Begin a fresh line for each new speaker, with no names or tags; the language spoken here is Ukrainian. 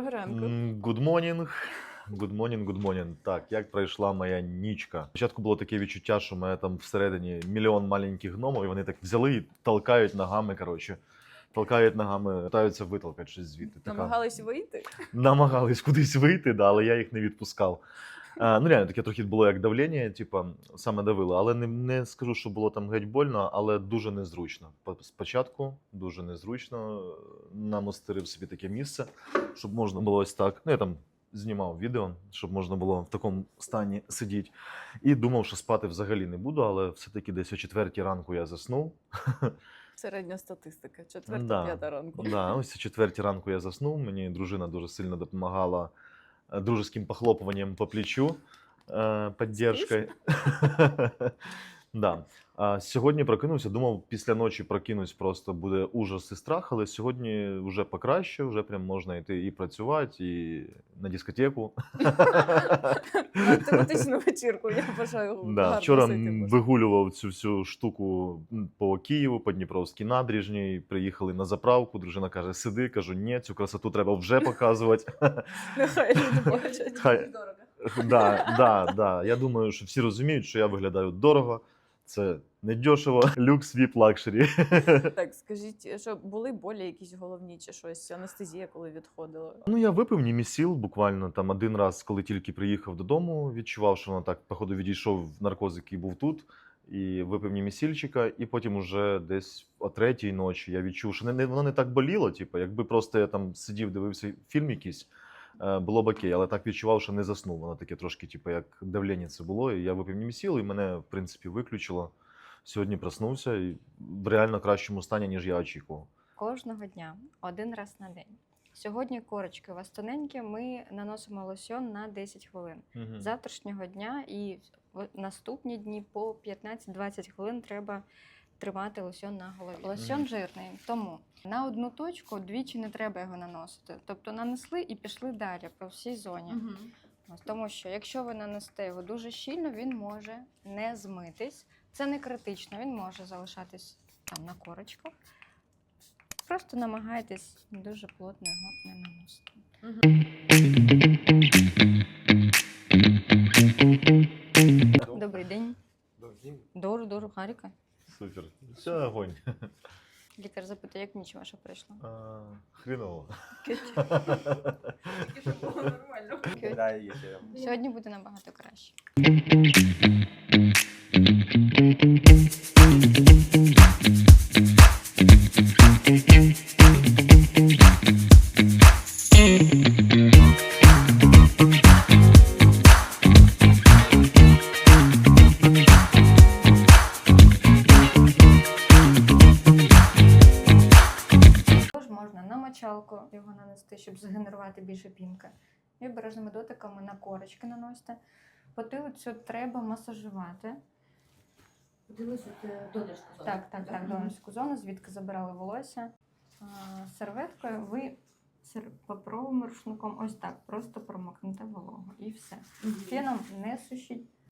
Доброго ранку.
Good morning. Good morning, good morning. Так, як пройшла моя нічка? Спочатку було таке відчуття, що мене там всередині мільйон маленьких гномів, і вони так взяли і толкають ногами, коротше. Толкають ногами, питаються витолкати щось звідти. Така...
Намагались вийти?
Намагались кудись вийти, да, але я їх не відпускав. Ну, реально, таке трохи було як давлення, типу, саме давило. Але не, не скажу, що було там геть больно, але дуже незручно. Спочатку дуже незручно. Намостерив собі таке місце, щоб можна було ось так. Ну, я там знімав відео, щоб можна було в такому стані сидіти. І думав, що спати взагалі не буду, але все-таки десь о четвертій ранку я заснув.
Середня статистика. Четверта,
Да.
ранку.
Да, ось о четвертій ранку я заснув. Мені дружина дуже сильно допомагала дружеским похлопыванием по плечу, поддержкой. підтримкою. да. А сьогодні прокинувся, думав, після ночі прокинусь, просто буде ужас і страх, але сьогодні вже покраще, вже прям можна йти і працювати, і на дискотеку.
Тематичну вечірку я бажаю
Да, вчора вигулював цю всю штуку по Києву, по Дніпровській набережній. Приїхали на заправку. Дружина каже: сиди, кажу, ні, цю красоту треба вже показувати.
Нехай люди бачать.
Хай- да, да, да. Я думаю, що всі розуміють, що я виглядаю дорого. Це не дешево, люкс, віп, лакшері.
Так, скажіть, що були болі якісь головні чи щось, анестезія, коли відходила?
Ну, я випив німісіл буквально там один раз, коли тільки приїхав додому, відчував, що воно так, походу, відійшов наркоз, який був тут, і випив німісільчика, і потім уже десь о третій ночі я відчув, що не, не, воно не так боліло. Типу, якби просто я там сидів, дивився фільм якийсь, було б окей, але так відчував, що не заснув. Воно таке трошки, типу, як давлення це було. І я випив німісіл, і мене, в принципі, виключило. Сьогодні проснувся і в реально кращому стані, ніж я очікував.
Кожного дня, один раз на день. Сьогодні корочки у вас тоненькі, ми наносимо лосьон на 10 хвилин. З Завтрашнього дня і в наступні дні по 15-20 хвилин треба тримати лосьон на голові. Лосьон жирний, тому на одну точку двічі не треба його наносити. Тобто нанесли і пішли далі по всій зоні. Ось, Тому що якщо ви нанесете його дуже щільно, він може не змитись. Це не критично, він може залишатись там на корочках. Просто намагайтесь дуже плотно його не наносити. Добрий день. Дору, дору, Харіка.
Супер. Все, огонь.
Лікар запитує, як ніч ваша пройшла.
А.
Да, если
Сьогодні буде набагато краще. Його нанести, щоб згенерувати більше пінки. І обережними дотиками на корочки наносите. Потилицю треба масажувати.
Подивися, це донечку зону.
Так, так, так, донорську зону, звідки забирали волосся. Серветкою ви паперовим рушником ось так, просто промокнете вологу і все. Феном не сушіть,